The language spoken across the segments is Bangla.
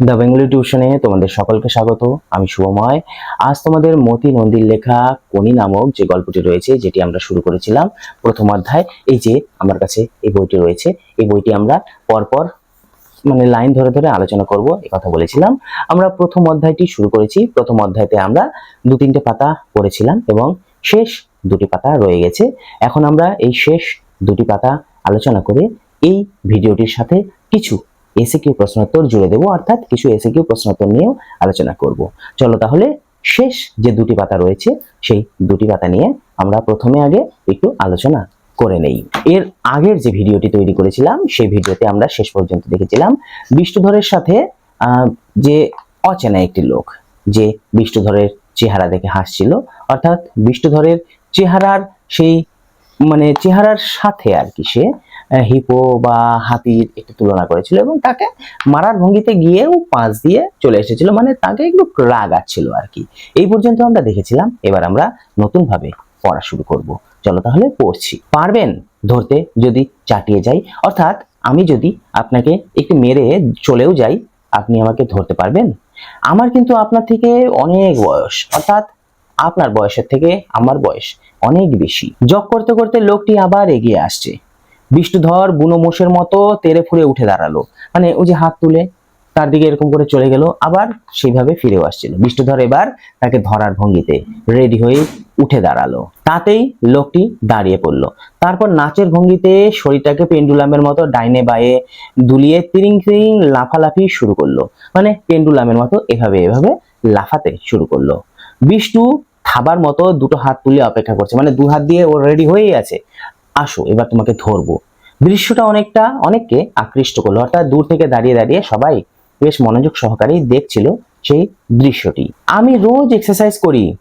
দ্য বেঙ্গলি টিউশনে তোমাদের সকলকে স্বাগত, আমি শুভময়। আজ তোমাদের মতি নন্দীর লেখা কোনি নামক যে গল্পটি রয়েছে, যেটি আমরা শুরু করেছিলাম প্রথম অধ্যায়, এই যে আমার কাছে এই বইটি রয়েছে, এই বইটি আমরা পরপর মানে লাইন ধরে ধরে আলোচনা করব এই কথা বলেছিলাম। আমরা প্রথম অধ্যায়টি শুরু করেছি, প্রথম অধ্যায়তে আমরা দু তিনটে পাতা পড়েছিলাম এবং শেষ দুটি পাতা রয়ে গেছে। এখন আমরা এই শেষ দুটি পাতা আলোচনা করে এই ভিডিওটির সাথে কিছু এসে কিউ প্রশ্নোত্তর জুড়ে দেবো, অর্থাৎ কিছু এসে কিউ প্রশ্নোত্তর নিয়েও আলোচনা করব। চলো তাহলে শেষ যে দুটি পাতা রয়েছে, সেই দুটি পাতা নিয়ে আমরা প্রথমে আগে একটু আলোচনা করে নেই। এর আগের যে ভিডিওটি তৈরি করেছিলাম, সেই ভিডিওতে আমরা শেষ পর্যন্ত দেখেছিলাম বিষ্ণুধরের সাথে যে অচেনা একটি লোক, যে বিষ্ণুধরের চেহারা দেখে হাসছিল, অর্থাৎ বিষ্ণুধরের চেহারার সেই মানে চেহারার সাথে আর কি সে হিপো বা হাতির একটু তুলনা করেছিল এবং তাকে মারার ভঙ্গিতে গিয়েও পাঁচ দিয়ে চলে এসেছিল মানে তাকে একটু রাগ আসছিল আর কি। এই পর্যন্ত আমরা দেখেছিলাম, এবার আমরা নতুন ভাবে পড়া শুরু করব। চলো তাহলে পড়ছি। পারবেন ধরতে যদি চাটিয়ে যাই। অর্থাৎ আমি যদি আপনাকে একটু মেরে চলেও যাই, আপনি আমাকে ধরতে পারবেন? আমার কিন্তু আপনার থেকে অনেক বয়স, অর্থাৎ আপনার বয়সের থেকে আমার বয়স অনেক বেশি। জগ করতে করতে লোকটি আবার এগিয়ে আসছে। বিষ্ণুধর বুনো মোষের মতো তেরে ফুরে উঠে দাঁড়াল। মানে ওই যে হাত তুলে তার দিকে এরকম করে চলে গেল, আবার সেইভাবে ফিরেও আসছিল। বিষ্ণুধর এবার তাকে ধরার ভঙ্গিতে রেডি হয়ে উঠে দাঁড়াল। তাতেই লোকটি দাঁড়িয়ে পড়ল। তারপর নাচের ভঙ্গিতে শরীরটাকে পেন্ডুলামের মতো ডাইনে বায়ে দুলিয়ে তিরিং তিরিং লাফালাফি শুরু করল। মানে পেন্ডুলামের মতো এভাবে এভাবে লাফাতে শুরু করল। বিষ্ণু থাবার মতো দুটো হাত তুলে অপেক্ষা করছে। মানে দু হাত দিয়ে ও রেডি হয়েই আছে। আসো, এবার তোমাকে ধরবো। দৃশ্যটা অনেকটা অনেককে আকৃষ্ট করল, অর্থাৎ দূর থেকে দাঁড়িয়ে দাঁড়িয়ে সবাই বেশ মনোযোগ সহকারেই দেখছিল সেই দৃশ্যটি। আমি রোজ এক্সারসাইজ করি।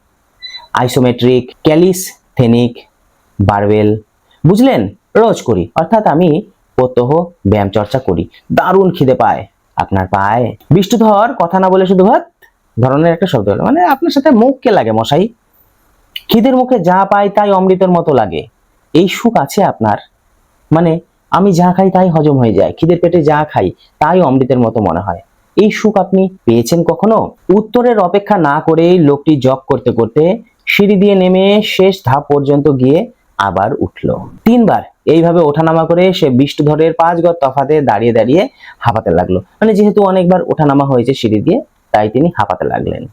আইসোমেট্রিক ক্যালিসথেনিক বারবেল বুঝলেন? রোজ করি, অর্থাৎ আমি প্রত্যহ ব্যায়াম চর্চা করি। দারুণ খিদে পায়। আপনার পায় বিষ্ণুধর কথা না বলে শুধু ভাত ধরনের একটা শব্দ। মানে আপনার সাথে মুখ কে লাগে মশাই। খিদের মুখে যা পায় তাই অমৃতের মতো লাগে। এই সুখ আছে আপনার? মানে আমি যা খাই তাই হজম হয়ে যায়, খিদের পেটে যা খাই তাই অমৃতের মতো মনে হয়। এই সুখ আপনি পেয়েছেন কখনো? উত্তরের অপেক্ষা না করেই লোকটি জগ করতে করতে সিঁড়ি দিয়ে নেমে শেষ ধাপ পর্যন্ত গিয়ে আবার উঠল। তিনবার এইভাবে ওঠানামা করে সে বিষ্ণুধরের পাঁচ গজ তফাতে দাঁড়িয়ে দাঁড়িয়ে হাঁপাতে লাগল। মানে যেহেতু অনেকবার ওঠানামা হয়েছে সিঁড়ি দিয়ে, তাই তিনি হাঁপাতে লাগলেন।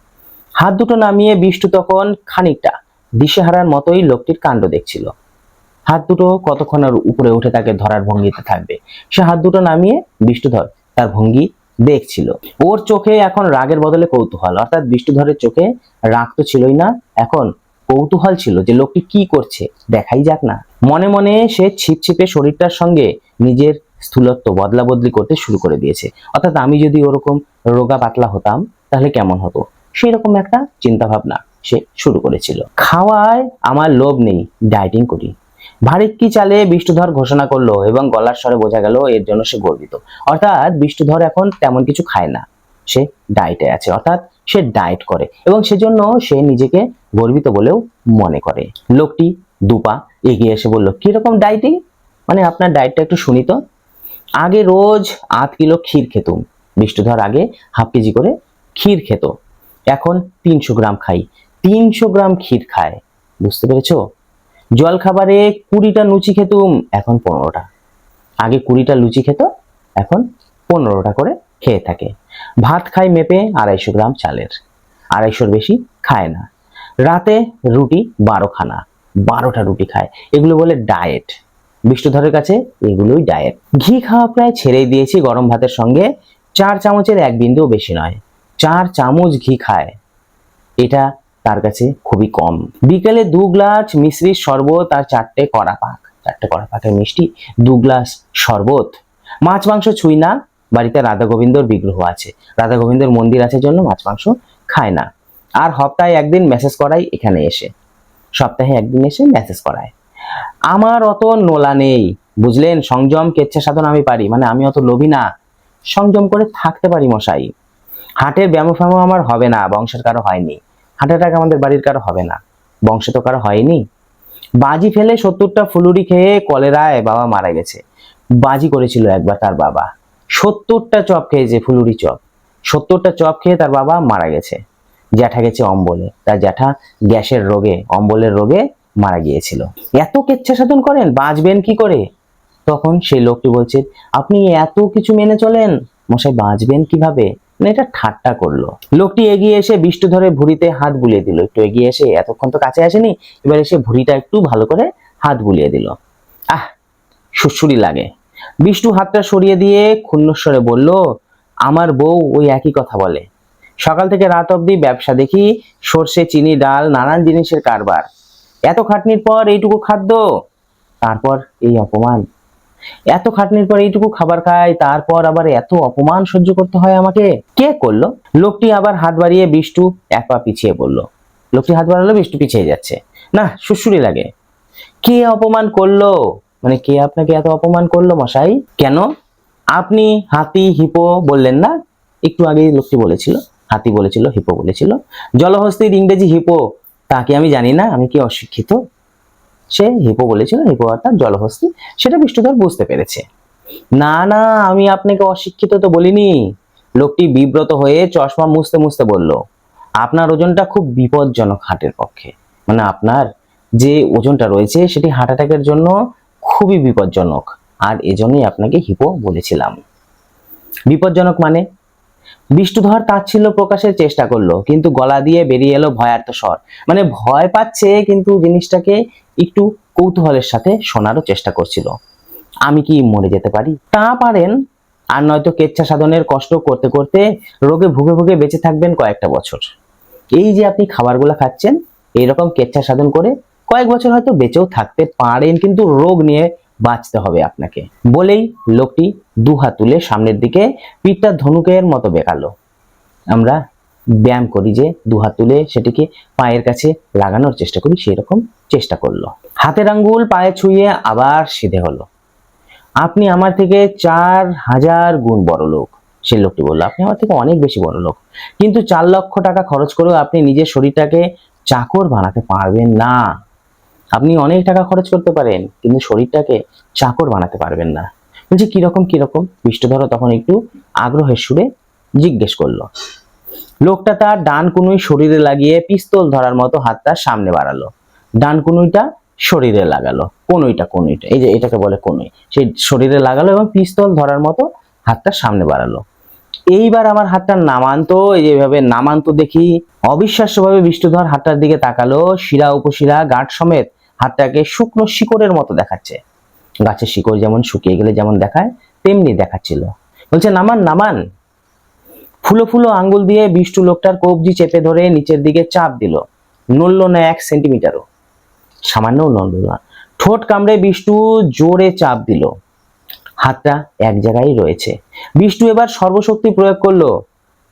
হাত দুটো নামিয়ে বিষ্ণু তখন খানিকটা দিশেহারার মতোই লোকটির কাণ্ড দেখছিল। হাত দুটো কতক্ষণের উপরে উঠে তাকে ধরার ভঙ্গিতে থাকবে? সে হাত দুটো নামিয়ে বিষ্ণুধর তার ভঙ্গি দেখছিল। ওর চোখে এখন রাগের বদলে কৌতূহল। অর্থাৎ বিষ্ণুধরের চোখে রাগ তো ছিলই না, এখন কৌতূহল ছিল যে লোকটি কি করছে, দেখাই যাক না। মনে মনে সে ছিপছিপে শরীরটার সঙ্গে নিজের স্থূলত্ব বদলা বদলি করতে শুরু করে দিয়েছে। অর্থাৎ আমি যদি ওরকম রোগা পাতলা হতাম, তাহলে কেমন হতো? সেই রকম একটা চিন্তা ভাবনা সে শুরু করেছিল। খাওয়ায় আমার লোভ নেই, ডায়েটিং করি। ভারিক্কি চালে বিষ্ণুধর ঘোষণা করল এবং গলার স্বরে বোঝা গেল এর জন্য সে গর্বিত। অর্থাৎ বিষ্ণুধর এখন তেমন কিছু খায় না। সে ডায়েটে আছে, অর্থাৎ সে ডায়েট করে এবং সেজন্য সে নিজেকে গর্বিত বলেও মনে করে। লোকটি দুপা এগিয়ে এসে বলল কীরকম ডায়েটিং মানে আপনার ডায়েটটা একটু শুনি তো। আগে রোজ আধ কিলো ক্ষীর খেতুম। বিষ্ণুধর আগে হাফ কেজি করে ক্ষীর খেত। এখন তিনশো গ্রাম খাই। তিনশো গ্রাম ক্ষীর খায়। বুঝতে পেরেছ? জল খাবারে কুড়িটা লুচি খেতুম, এখন পনেরোটা। আগে কুড়িটা লুচি খেত, এখন পনেরোটা করে খেয়ে থাকে। ভাত খায় মেপে আড়াইশো গ্রাম চালের। আড়াইশোর বেশি খায় না। রাতে রুটি বারো খানা বারোটা রুটি খায়। এগুলো বলে ডায়েট। বিষ্ণুধরের কাছে এগুলোই ডায়েট। ঘি খাওয়া প্রায় ছেড়েই দিয়েছি গরম ভাতের সঙ্গে। চার চামচের এক বিন্দুও বেশি নয়। চার চামচ ঘি খায়। এটা তার কাছে খুবই কম। বিকেলে দু গ্লাস মিশ্রির শরবত আর চারটে কড়া পাক। চারটে কড়া পাকের মিষ্টি, দু গ্লাস শরবত। মাছ মাংস ছুঁই না, বাড়িতে রাধা গোবিন্দর বিগ্রহ আছে। রাধা গোবিন্দর মন্দির আছে জন্য মাছ মাংস খায় না। আর সপ্তাহে একদিন মেসেজ করাই এখানে এসে। সপ্তাহে একদিন এসে মেসেজ করায়। আমার অত নোলা নেই, বুঝলেন? সংযম, কেচ্ছা সাধন আমি পারি মানে আমি অত লোভী না। সংযম করে থাকতে পারি মশাই। হাটের ব্যায়াম ফ্যামো আমার হবে না, বংশের কারও হয়নি। হার্ট অ্যাটাক আমাদের বাড়ির কারও হবে না। বংশে তো কারও হয়নি। বাজি ফেলে সত্তরটা ফুলুরি খেয়ে কলেরায় বাবা মারা গেছে। বাজি করেছিল একবার তার বাবা। সত্তরটা চপ খেয়েছে ফুলুরি চপ, সত্তরটা চপ খেয়ে তার বাবা মারা গেছে। জ্যাঠা গেছে অম্বলে, তার জ্যাঠা গ্যাসের রোগে, অম্বলের রোগে মারা গিয়েছিল। এত কেচ্ছা সাধন করেন, বাঁচবেন কি করে? তখন সেই লোকটি বলছে, আপনি এত কিছু মেনে চলেন? মশাই, বাঁচবেন কীভাবে? মানে এটা ঠাট্টা করল। লোকটি এগিয়ে এসে বিষ্টু ধরে ভুঁড়িতে হাত বুলিয়ে দিল। একটু এগিয়ে এসে এতক্ষণ তো কাছে আসেনি, এবার এসে ভুঁড়িটা একটু ভালো করে হাত বুলিয়ে দিল। আহ সুসুরি লাগে। বিষ্টু হাতটা সরিয়ে দিয়ে ক্ষুণ্ণস্বরে বলল, আমার বউ ওই একই কথা বলে। সকাল থেকে রাত অবধি ব্যবসা দেখি, সর্ষে, চিনি, ডাল, নানান জিনিসের কারবার। এত খাটনির পর এইটুকু খাদ্য? তারপর এই অপমান। এত খাটনির পর এইটুকু খাবার খাই, তারপর আবার এত অপমান সহ্য করতে হয় আমাকে। কে করল? লোকটি আবার হাত বাড়িয়ে বিষ্টু এক পা পিছিয়ে পড়ল। লোকটি হাত বাড়ালো, বিষ্টু পিছিয়ে যাচ্ছে। না সুসুরি লাগে। কে অপমান করল? মানে কে আপনাকে এত অপমান করল মশাই? কেন? আপনি হাতি, হিপো বললেন না? একটু আগে লোকটি বলেছিল, হাতি বলেছিল, হিপো বলেছিল। জলহস্তির ইংরেজি হিপো, তাকে আমি জানি না, আমি কি অশিক্ষিত? সে হিপো বলেছিল, হিপো অর্থাৎ জলহস্তি, সেটা বিষ্ণুধর বুঝতে পেরেছে। না না, আমি আপনাকে অশিক্ষিত তো বলিনি। লোকটি বিব্রত হয়ে চশমা মুছতে মুছতে বলল, আপনার ওজনটা খুব বিপজ্জনক হার্টের পক্ষে। মানে আপনার যে ওজনটা রয়েছে, সেটি হার্ট অ্যাটাকের জন্য খুবই বিপজ্জনক। আর এজন্যই আপনাকে হিপো বলেছিলাম। বিপজ্জনক মানে? বিষ্ণুধর তাচ্ছিল্য প্রকাশের চেষ্টা করল, কিন্তু গলা দিয়ে বেরিয়ে এলো ভয়ার্থ স্বর। মানে ভয় পাচ্ছে, কিন্তু জিনিসটাকে একটু কৌতূহলের সাথে শোনারও চেষ্টা করছিল। আমি কি মরে যেতে পারি? তা পারেন, আর নয়তো কেচ্ছা সাধনের কষ্ট করতে করতে রোগে ভুগে ভুগে বেঁচে থাকবেন কয়েকটা বছর। এই যে আপনি খাবারগুলো খাচ্ছেন, এইরকম কেচ্ছা সাধন করে কয়েক বছর হয়তো বেঁচেও থাকতে পারেন, কিন্তু রোগ নিয়ে বাঁচতে হবে আপনাকে। বলেই লোকটি দু হাত তুলে সামনের দিকে পিঠটা ধনুকের মতো বেঁকালো। আমরা ব্যায়াম করি যে দু হাত তুলে সেটিকে পায়ের কাছে লাগানোর চেষ্টা করি সেই রকম চেষ্টা করল। হাতের আঙ্গুল পায়ে ছুঁয়ে আবার সিধে হলো। আপনি আমার থেকে চার হাজার গুণ বড় লোক, সে লোকটি বলল। আপনি আমার থেকে অনেক বেশি বড় লোক। কিন্তু চার লক্ষ টাকা খরচ করেও আপনি নিজের শরীরটাকে চাকর বানাতে পারবেন না। আপনি অনেক টাকা খরচ করতে পারেন, কিন্তু শরীরটাকে চাকর বানাতে পারবেন না। বলছি, কীরকম কীরকম? বিষ্ণুধর তখন একটু আগ্রহের সুরে জিজ্ঞেস করল। লোকটা তার ডান কুনুই শরীরে লাগিয়ে পিস্তল ধরার মতো হাতটা সামনে বাড়ালো। ডান কুনুইটা শরীরে লাগালো। কনুইটা কনুইটা, এই যে এটাকে বলে কনুই। সেই শরীরে লাগালো এবং পিস্তল ধরার মতো হাতটা সামনে বাড়ালো। এইবার আমার হাতটা নামান্ত, এই যে এভাবে নামান্ত দেখি অবিশ্বাস্যভাবে বিষ্ণুধর হাতটার দিকে তাকালো, শিরা উপশিরা, গাঁট সমেত হাতটাকে শুকনো শিকড়ের মতো দেখাচ্ছে। গাছের শিকড় যেমন শুকিয়ে গেলে যেমন দেখায়, তেমনি দেখাচ্ছিল। বলছে, নামান নামান। ফুলো ফুলো আঙ্গুল দিয়ে বিষ্টু লোকটার কবজি চেপে ধরে নিচের দিকে চাপ দিল। নড়ল না এক সেন্টিমিটারও। সামান্যও নড়ল না। ঠোঁট কামড়ে বিষ্টু জোরে চাপ দিল। হাতটা এক জায়গায় রয়েছে। বিষ্টু এবার সর্বশক্তি প্রয়োগ করল।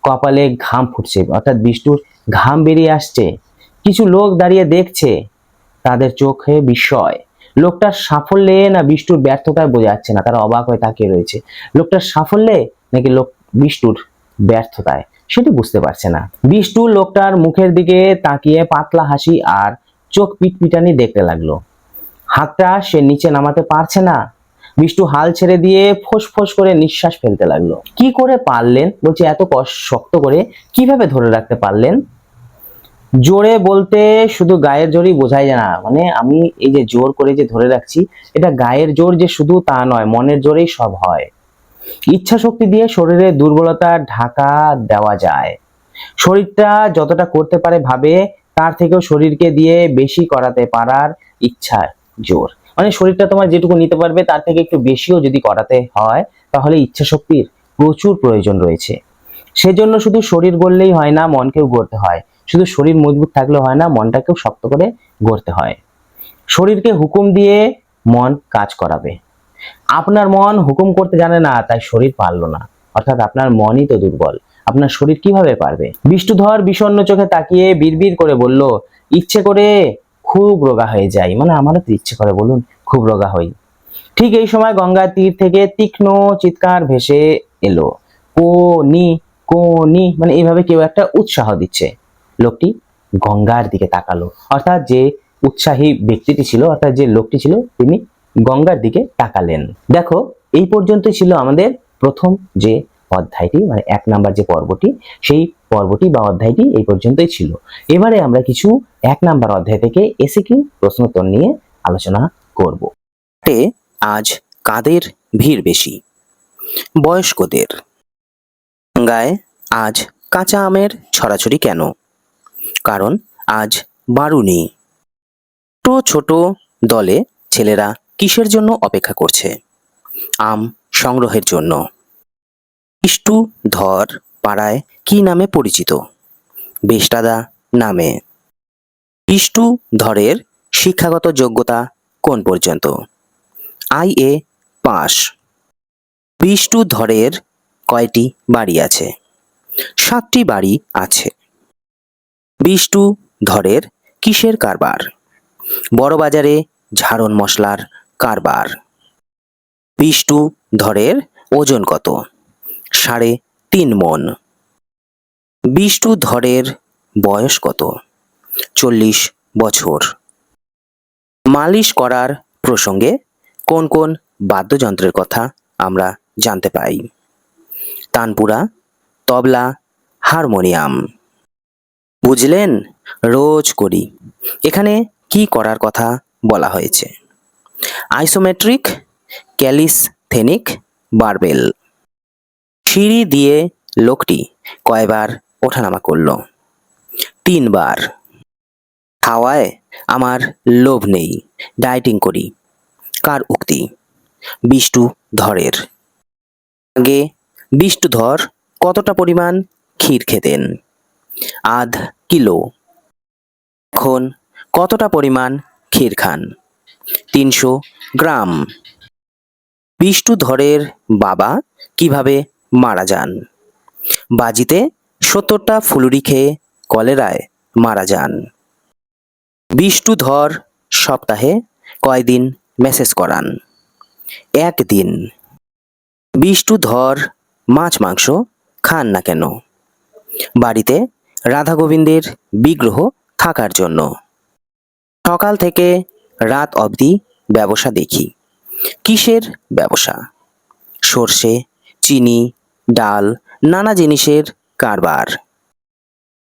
কপালে ঘাম ফুটছে, অর্থাৎ বিষ্টুর ঘাম বেরিয়ে আসছে। কিছু লোক দাঁড়িয়ে দেখছে। তাদের চোখে বিস্ময়। লোকটার সাফল্যে না বিষ্টুর ব্যর্থতায় বোঝা যাচ্ছে না, তারা অবাক হয়ে তাকিয়ে রয়েছে। লোকটার সাফল্যে নাকি লোক বিষ্টুর ব্যর্থতায়। সেটি বুঝতে পারছে না। বিষ্টু লোকটার মুখের দিকে তাকিয়ে পাতলা হাসি আর চোখ পিটপিটানি দেখতে লাগল। হাতটা সে নিচে নামাতে পারছে না। বিষ্টু হাল ছেড়ে দিয়ে ফোঁস ফোঁস করে নিঃশ্বাস ফেলতে লাগল। কি করে পারলেন? বলছে, এত কষ্ট শক্ত করে কীভাবে ধরে রাখতে পারলেন? জোরে বলতে শুধু গায়ের জোরই বোঝাই যায় না। মানে আমি এই যে জোর করে যে ধরে রাখছি, এটা গায়ের জোর যে শুধু তা নয়, মনের জোরেই সব হয়। ইচ্ছা শক্তি দিয়ে শরীরের দুর্বলতা ঢাকা দেওয়া যায়। শরীরটা যতটা করতে পারে ভাবে, তার থেকেও শরীরকে দিয়ে বেশি করাতে পারার ইচ্ছা জোর। মানে শরীরটা তোমার যেটুকু নিতে পারবে, তার থেকে একটু বেশিও যদি করাতে হয়, তাহলে ইচ্ছা শক্তির প্রচুর প্রয়োজন রয়েছে। সেজন্য শুধু শরীর গড়লেই হয় না, মনকেও গড়তে হয়। শুধু শরীর মজবুত থাকলে হয় না, মনটাকেও শক্ত করে গড়তে হয়। শরীরকে হুকুম দিয়ে মন কাজ করাবে। আপনার মন হুকুম করতে জানে না, তাই শরীর পারল না। অর্থাৎ আপনার মনই তো দুর্বল। আপনার শরীর কীভাবে পারবে? বিষ্ণুধর বিষণ্ণ চোখে তাকিয়ে বিড়বিড় করে বলল, ইচ্ছে করে খুব রোগা হয়ে যাই। মানে আমারও তো ইচ্ছে করে, বলুন, খুব রোগা হই। ঠিক এই সময় গঙ্গার তীর থেকে তীক্ষ্ণ চিৎকার ভেসে এলো। কোনি কোনি মানে এইভাবে কেউ একটা উৎসাহ দিচ্ছে। লোকটি গঙ্গার দিকে তাকালো। অর্থাৎ যে উৎসাহী ব্যক্তিটি ছিল, অর্থাৎ যে লোকটি ছিল, তিনি গঙ্গার দিকে তাকালেন। দেখো, এই পর্যন্তই ছিল আমাদের প্রথম যে অধ্যায়টি মানে এক নাম্বার যে পর্বটি, সেই পর্বটি বা অধ্যায়টি এই পর্যন্তই ছিল। এবারে আমরা কিছু এক নাম্বার অধ্যায় থেকে এসিকিউ প্রশ্নোত্তর নিয়ে আলোচনা করব। আজ কাদের ভিড় বেশি? বয়স্কদের। গায়ে আজ কাঁচা আমের ছড়াছড়ি কেন? কারণ আজ বারুনি ছোট ছোট দলে ছেলেরা কিসের জন্য অপেক্ষা করছে? আম সংগ্রহের জন্য। ইষ্টু ধর পাড়ায় কি নামে পরিচিত? বেষ্টাদা নামে। ইষ্টু ধরের শিক্ষাগত যোগ্যতা কোন পর্যন্ত? আই এ পাস বিষ্টু ধরের কয়টি বাড়ি আছে? সাতটি বাড়ি আছে। বিষ্টু ধরের কিসের কারবার? বড় বাজারে ঝাড়ন মশলার কারবার। বিষ্টু ধরের ওজন কত? সাড়ে তিন মন। বিষ্টু ধরের বয়স কত? চল্লিশ বছর। মালিশ করার প্রসঙ্গে কোন কোন বাদ্যযন্ত্রের কথা আমরা জানতে পাই? তানপুরা, তবলা, হারমোনিয়াম। বুঝলেন? রোজ করি। এখানে কি করার কথা বলা হয়েছে? Isometric, calisthenic, barbell. সিঁড়ি দিয়ে লোকটি কয়বার ওঠানামা করল? তিনবার। হাওয়ায় আমার লোভ নেই, ডায়েটিং করি। কার উক্তি? বিষ্টু ধরের। আগে বিষ্টুধর কতটা পরিমাণ ক্ষীর খেতেন? আধ কিলো। এখন কতটা পরিমাণ ক্ষীর খান? তিনশো গ্রাম। বিষ্টুধরের বাবা কীভাবে মারা যান? বাজিতে সত্তরটা ফুলুরি খেয়ে কলেরায় মারা যান। বিষ্টুধর সপ্তাহে কয়দিন মেসেজ করান? একদিন। বিষ্টুধর মাছ মাংস খান না কেন? বাড়িতে রাধা গোবিন্দের বিগ্রহ থাকার জন্য। সকাল থেকে রাত অবধি ব্যবসা দেখি। কিসের ব্যবসা? সর্ষে, চিনি, ডাল, নানা জিনিসের কারবার।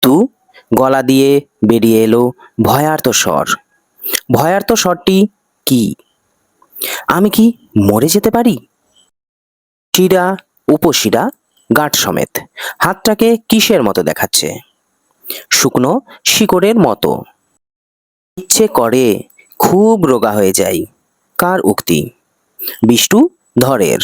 তু গলা দিয়ে বেরিয়ে এলো ভয়ার্ত স্বর। ভয়ার্ত স্বরটি কি? আমি কি মরে যেতে পারি? শিরা, উপশিরা, গাঁট সমেত। হাতটাকে কিসের মতো দেখাচ্ছে? শুকনো শিকড়ের মতো। ইচ্ছে করে খুব রোগা হয়ে যাই কার উক্তি? বিষ্টু ধরের।